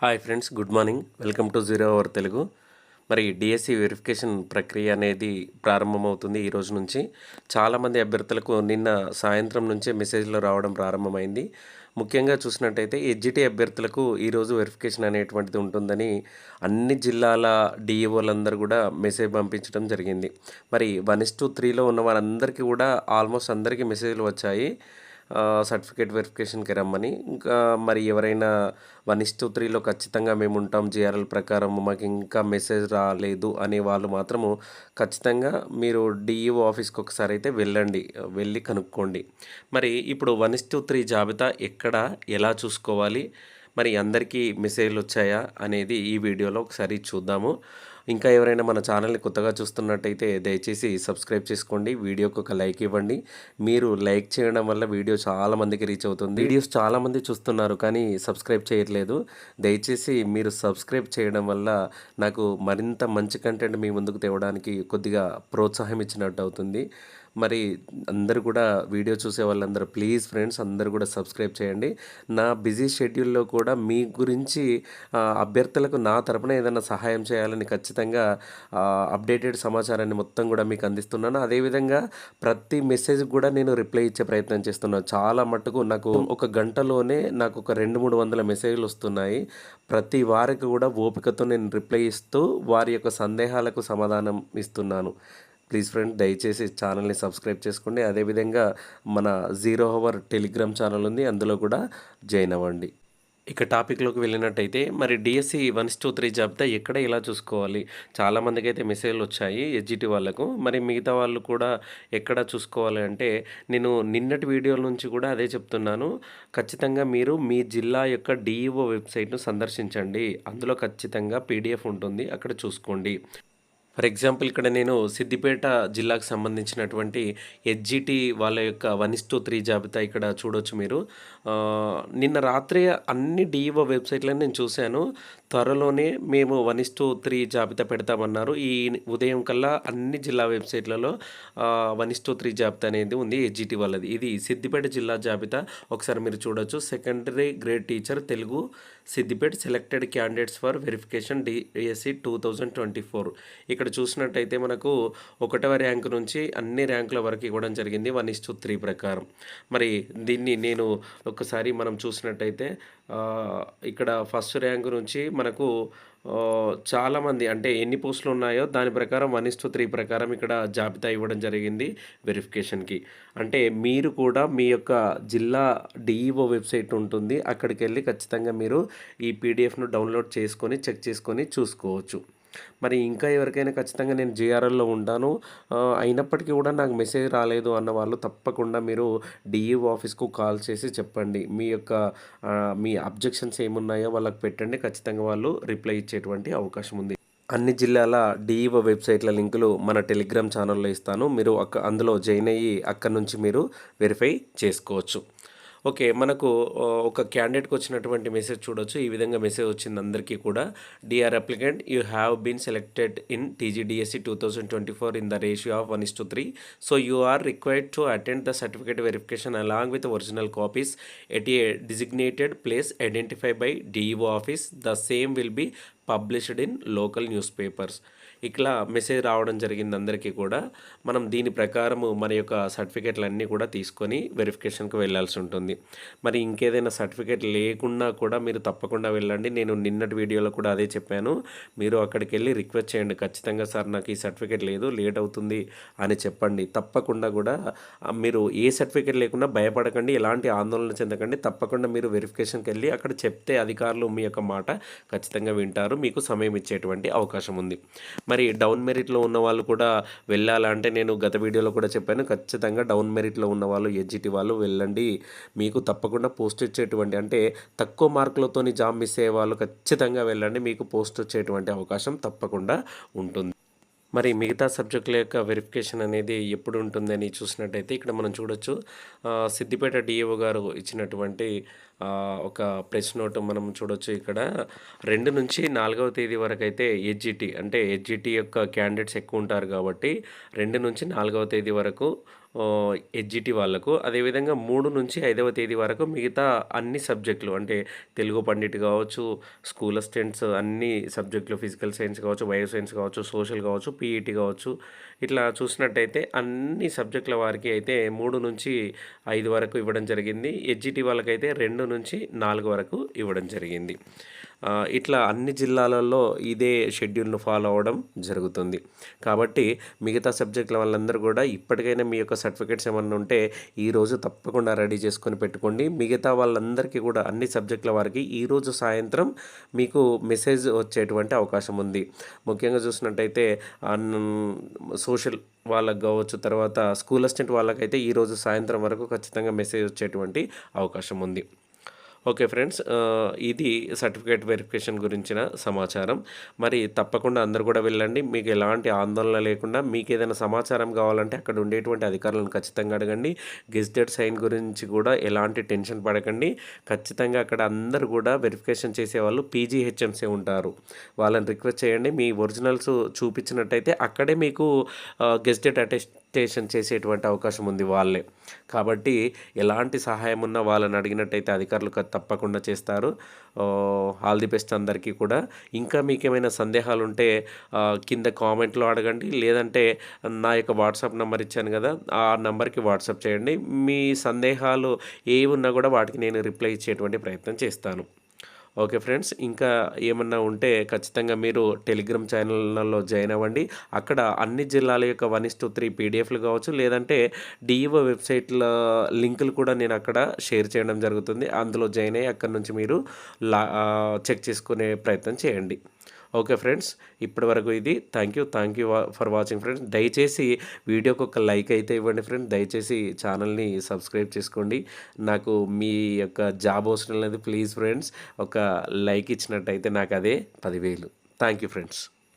Hi friends good morning. Welcome to zero hour Telugu. మరి DSC verification ప్రక్రియ అనేది ప్రారంభమవుతుంది ఈ రోజు నుంచి. చాలామంది అభ్యర్థులకు నిన్న సాయంత్రం నుంచే మెసేజ్లు రావడం ప్రారంభమైంది. ముఖ్యంగా చూసినట్టయితే ఎడ్జిటి అభ్యర్థులకు ఈరోజు వెరిఫికేషన్ అనేటువంటిది ఉంటుందని అన్ని జిల్లాల డిఈఓలందరూ కూడా మెసేజ్ పంపించడం జరిగింది. మరి వన్ ఇస్ టూ త్రీలో ఉన్న వారందరికీ కూడా ఆల్మోస్ట్ అందరికీ మెసేజ్లు వచ్చాయి. సర్టిఫికేట్ వెరిఫికేషన్కి రమ్మని. ఇంకా మరి ఎవరైనా వన్ ఇస్ టూ త్రీలో ఖచ్చితంగా మేము ఉంటాం జిఆర్ఎల్ ప్రకారం మాకు ఇంకా మెసేజ్ రాలేదు అనే వాళ్ళు మాత్రము ఖచ్చితంగా మీరు డిఈఓ ఆఫీస్కి ఒకసారి అయితే వెళ్ళండి వెళ్ళి కనుక్కోండి. మరి ఇప్పుడు వన్ ఇస్ టూ త్రీ జాబితా ఎక్కడ ఎలా చూసుకోవాలి మరి అందరికీ మెసేజ్లు వచ్చాయా అనేది ఈ వీడియోలో ఒకసారి చూద్దాము. ఇంకా ఎవరైనా మన ఛానల్ని కొత్తగా చూస్తున్నట్టయితే దయచేసి సబ్స్క్రైబ్ చేసుకోండి. వీడియోకి ఒక లైక్ ఇవ్వండి. మీరు లైక్ చేయడం వల్ల వీడియో చాలా మందికి రీచ్ అవుతుంది. వీడియోస్ చాలామంది చూస్తున్నారు కానీ సబ్స్క్రైబ్ చేయట్లేదు. దయచేసి మీరు సబ్స్క్రైబ్ చేయడం వల్ల నాకు మరింత మంచి కంటెంట్ మీ ముందుకు తేవడానికి కొద్దిగా ప్రోత్సాహం ఇచ్చినట్టు అవుతుంది. మరి అందరు కూడా వీడియో చూసే వాళ్ళందరూ ప్లీజ్ ఫ్రెండ్స్ అందరూ కూడా సబ్స్క్రైబ్ చేయండి. నా బిజీ షెడ్యూల్లో కూడా మీ గురించి అభ్యర్థులకు నా తరపున ఏదైనా సహాయం చేయాలని ఖచ్చితంగా అప్డేటెడ్ సమాచారాన్ని మొత్తం కూడా మీకు అందిస్తున్నాను. అదేవిధంగా ప్రతి మెసేజ్ కూడా నేను రిప్లై ఇచ్చే ప్రయత్నం చేస్తున్నాను. చాలా మట్టుకు నాకు ఒక గంటలోనే నాకు ఒక రెండు మూడు వందల మెసేజ్లు వస్తున్నాయి. ప్రతి వారికి కూడా ఓపికతో నేను రిప్లై ఇస్తూ వారి యొక్క సందేహాలకు సమాధానం ఇస్తున్నాను. ప్లీజ్ ఫ్రెండ్ దయచేసి ఛానల్ని సబ్స్క్రైబ్ చేసుకోండి. అదేవిధంగా మన జీరో అవర్ టెలిగ్రామ్ ఛానల్ ఉంది అందులో కూడా జాయిన్ అవ్వండి. ఇక టాపిక్లోకి వెళ్ళినట్టయితే మరి డిఎస్సి వన్ టూ త్రీ జాబితా ఎక్కడ ఎలా చూసుకోవాలి? చాలామందికి అయితే మెసేజ్లు వచ్చాయి ఎస్జిటి వాళ్ళకు. మరి మిగతా వాళ్ళు కూడా ఎక్కడ చూసుకోవాలి అంటే నేను నిన్నటి వీడియోల నుంచి కూడా అదే చెప్తున్నాను. ఖచ్చితంగా మీరు మీ జిల్లా యొక్క డిఈఓ వెబ్సైట్ను సందర్శించండి. అందులో ఖచ్చితంగా పీడిఎఫ్ ఉంటుంది అక్కడ చూసుకోండి. ఫర్ ఎగ్జాంపుల్ ఇక్కడ నేను సిద్దిపేట జిల్లాకు సంబంధించినటువంటి హెచ్జిటి వాళ్ళ యొక్క వన్ ఇస్ టూ త్రీ జాబితా ఇక్కడ చూడొచ్చు మీరు. నిన్న రాత్రి అన్ని డిఈఓ వెబ్సైట్లను నేను చూశాను. త్వరలోనే మేము వన్ ఇస్ టూ త్రీ జాబితా పెడతామన్నారు. ఈ ఉదయం కల్లా అన్ని జిల్లా వెబ్సైట్లలో వన్ ఇస్ టూ త్రీ జాబితా అనేది ఉంది హెచ్జిటి వాళ్ళది. ఇది సిద్దిపేట జిల్లా జాబితా. ఒకసారి మీరు చూడొచ్చు. Secondary grade teacher Telugu Siddipet selected candidates for verification DSC two thousand twenty four. ఇక్కడ చూసినట్టయితే మనకు ఒకటవ ర్యాంక్ నుంచి అన్ని ర్యాంకుల వరకు ఇవ్వడం జరిగింది. వన్ ఇస్ టూ త్రీ ప్రకారం. మరి దీన్ని నేను ఒకసారి మనం చూసినట్టయితే ఇక్కడ ఫస్ట్ ర్యాంక్ నుంచి మనకు చాలామంది అంటే ఎన్ని పోస్టులు ఉన్నాయో దాని ప్రకారం వన్ ఇస్ త్రీ ప్రకారం ఇక్కడ జాబితా ఇవ్వడం జరిగింది వెరిఫికేషన్కి. అంటే మీరు కూడా మీ యొక్క జిల్లా డిఈఓ వెబ్సైట్ ఉంటుంది అక్కడికి వెళ్ళి ఖచ్చితంగా మీరు ఈ పీడిఎఫ్ను డౌన్లోడ్ చేసుకొని చెక్ చేసుకొని చూసుకోవచ్చు. మరి ఇంకా ఎవరికైనా ఖచ్చితంగా నేను జిఆర్ఎల్లో ఉంటాను. అయినప్పటికీ కూడా నాకు మెసేజ్ రాలేదు అన్న వాళ్ళు తప్పకుండా మీరు డిఈఓ ఆఫీస్కు కాల్ చేసి చెప్పండి. మీ యొక్క మీ అబ్జెక్షన్స్ ఏమున్నాయో వాళ్ళకి పెట్టండి. ఖచ్చితంగా వాళ్ళు రిప్లై ఇచ్చేటువంటి అవకాశం ఉంది. అన్ని జిల్లాల డిఈఓ వెబ్సైట్ల లింకులు మన టెలిగ్రామ్ ఛానల్లో ఇస్తాను. మీరు అక్క అందులో జాయిన్ అయ్యి అక్కడ నుంచి మీరు వెరిఫై చేసుకోవచ్చు. ఓకే మనకు ఒక క్యాండిడేట్కి వచ్చినటువంటి మెసేజ్ చూడొచ్చు. ఈ విధంగా మెసేజ్ వచ్చింది అందరికీ కూడా. DR applicant you have been selected in TGDSC two thousand twenty four in the ratio of one is to three. So you are required to attend the certificate verification along with original copies at a designated place identify by DEO office. The same will be published in local news papers. ఇట్లా message రావడం జరిగింది అందరికీ కూడా. మనం దీని ప్రకారము మన యొక్క సర్టిఫికేట్లు అన్నీ కూడా తీసుకొని వెరిఫికేషన్కి వెళ్ళాల్సి ఉంటుంది. మరి ఇంకేదైనా సర్టిఫికేట్ లేకున్నా కూడా మీరు తప్పకుండా వెళ్ళండి. నేను నిన్నటి వీడియోలో కూడా అదే చెప్పాను. మీరు అక్కడికి వెళ్ళి రిక్వెస్ట్ చేయండి. ఖచ్చితంగా సార్ నాకు ఈ సర్టిఫికేట్ లేదు లేట్ అవుతుంది అని చెప్పండి. తప్పకుండా కూడా మీరు ఏ సర్టిఫికేట్ లేకుండా భయపడకండి ఎలాంటి ఆందోళన చెందకండి. తప్పకుండా మీరు వెరిఫికేషన్కి వెళ్ళి అక్కడ చెప్తే అధికారులు మీ యొక్క మాట ఖచ్చితంగా వింటారు. మీకు సమయం ఇచ్చేటువంటి అవకాశం ఉంది. మరి డౌన్ మెరిట్లో ఉన్న వాళ్ళు కూడా వెళ్ళాలంటే నేను గత వీడియోలో కూడా చెప్పాను ఖచ్చితంగా డౌన్ మెరిట్లో ఉన్న వాళ్ళు ఎడ్జిటి వాళ్ళు వెళ్ళండి. మీకు తప్పకుండా పోస్ట్ ఇచ్చేటువంటి అంటే తక్కువ మార్కులతోని జాబ్ మిస్ అయ్యే వాళ్ళు ఖచ్చితంగా వెళ్ళండి. మీకు పోస్ట్ వచ్చేటువంటి అవకాశం తప్పకుండా ఉంటుంది. మరి మిగతా సబ్జెక్టుల యొక్క వెరిఫికేషన్ అనేది ఎప్పుడు ఉంటుందని చూసినట్టయితే ఇక్కడ మనం చూడొచ్చు. సిద్దిపేట డిఏఓ గారు ఇచ్చినటువంటి ఒక ప్రెస్ నోట్ మనం చూడొచ్చు ఇక్కడ. రెండు నుంచి నాలుగవ తేదీ వరకు అయితే హెచ్జిటి అంటే హెచ్జిటి యొక్క క్యాండిడేట్స్ ఎక్కువ ఉంటారు కాబట్టి రెండు నుంచి నాలుగవ తేదీ వరకు హెచ్జిటి వాళ్ళకు. అదేవిధంగా మూడు నుంచి ఐదవ తేదీ వరకు మిగతా అన్ని సబ్జెక్టులు అంటే తెలుగు పండిట్ కావచ్చు స్కూల్ అసిస్టెంట్స్ అన్ని సబ్జెక్టులు ఫిజికల్ సైన్స్ కావచ్చు బయో సైన్స్ కావచ్చు సోషల్ కావచ్చు పీఈటీ కావచ్చు. ఇట్లా చూసినట్టయితే అన్ని సబ్జెక్టుల వారికి అయితే మూడు నుంచి ఐదు వరకు ఇవ్వడం జరిగింది. హెచ్జిటి వాళ్ళకైతే రెండు నుంచి నాలుగు వరకు ఇవ్వడం జరిగింది. ఇట్లా అన్ని జిల్లాలలో ఇదే షెడ్యూల్ను ఫాలో అవ్వడం జరుగుతుంది. కాబట్టి మిగతా సబ్జెక్టుల వాళ్ళందరూ కూడా ఇప్పటికైనా మీ యొక్క సర్టిఫికేట్స్ ఏమన్నా ఉంటే ఈరోజు తప్పకుండా రెడీ చేసుకొని పెట్టుకోండి. మిగతా వాళ్ళందరికీ కూడా అన్ని సబ్జెక్టుల వారికి ఈరోజు సాయంత్రం మీకు మెసేజ్ వచ్చేటువంటి అవకాశం ఉంది. ముఖ్యంగా చూసినట్టయితే సోషల్ వాళ్ళకు కావచ్చు తర్వాత స్కూల్ అసిస్టెంట్ వాళ్ళకైతే ఈరోజు సాయంత్రం వరకు ఖచ్చితంగా మెసేజ్ వచ్చేటువంటి అవకాశం ఉంది. ఓకే ఫ్రెండ్స్ ఇది సర్టిఫికేట్ వెరిఫికేషన్ గురించిన సమాచారం. మరి తప్పకుండా అందరు కూడా వెళ్ళండి. మీకు ఎలాంటి ఆందోళన లేకుండా మీకు ఏదైనా సమాచారం కావాలంటే అక్కడ ఉండేటువంటి అధికారులను ఖచ్చితంగా అడగండి. గెజిటెడ్ సైన్ గురించి కూడా ఎలాంటి టెన్షన్ పడకండి. ఖచ్చితంగా అక్కడ అందరూ కూడా వెరిఫికేషన్ చేసేవాళ్ళు పీజీహెచ్ఎంసీ ఉంటారు. వాళ్ళని రిక్వెస్ట్ చేయండి. మీ ఒరిజినల్స్ చూపించినట్టయితే అక్కడే మీకు గెజిటెడ్ డిక్టేషన్ చేసేటువంటి అవకాశం ఉంది వాళ్ళే. కాబట్టి ఎలాంటి సహాయం ఉన్నా వాళ్ళని అడిగినట్టయితే అధికారులు తప్పకుండా చేస్తారు. ఆల్ ది బెస్ట్ అందరికీ కూడా. ఇంకా మీకు ఏమైనా సందేహాలు ఉంటే కింద కామెంట్లో అడగండి. లేదంటే నా యొక్క వాట్సాప్ నెంబర్ ఇచ్చాను కదా ఆ నెంబర్కి వాట్సాప్ చేయండి. మీ సందేహాలు ఏ ఉన్నా కూడా వాటికి నేను రిప్లై ఇచ్చేటువంటి ప్రయత్నం చేస్తాను. ఓకే ఫ్రెండ్స్ ఇంకా ఏమన్నా ఉంటే ఖచ్చితంగా మీరు టెలిగ్రామ్ ఛానల్లో జాయిన్ అవ్వండి. అక్కడ అన్ని జిల్లాల యొక్క వన్ ఇస్ టూ త్రీ పీడిఎఫ్లు కావచ్చు లేదంటే డిఈఓ వెబ్సైట్ల లింకులు కూడా నేను అక్కడ షేర్ చేయడం జరుగుతుంది. అందులో జాయిన్ అయ్యి అక్కడ నుంచి మీరు లా చెక్ చేసుకునే ప్రయత్నం చేయండి. ఓకే ఫ్రెండ్స్ ఇప్పటి వరకు ఇది thank you thank you for watching friends దయచేసి వీడియోకి ఒక లైక్ అయితే ఇవ్వండి ఫ్రెండ్స్ దయచేసి ఛానల్ని సబ్స్క్రైబ్ చేసుకోండి. నాకు మీ యొక్క జాబ్ అవసరం లేదు ప్లీజ్ ఫ్రెండ్స్ ఒక లైక్ ఇచ్చినట్టయితే నాకు అదే పదివేలు. Thank you friends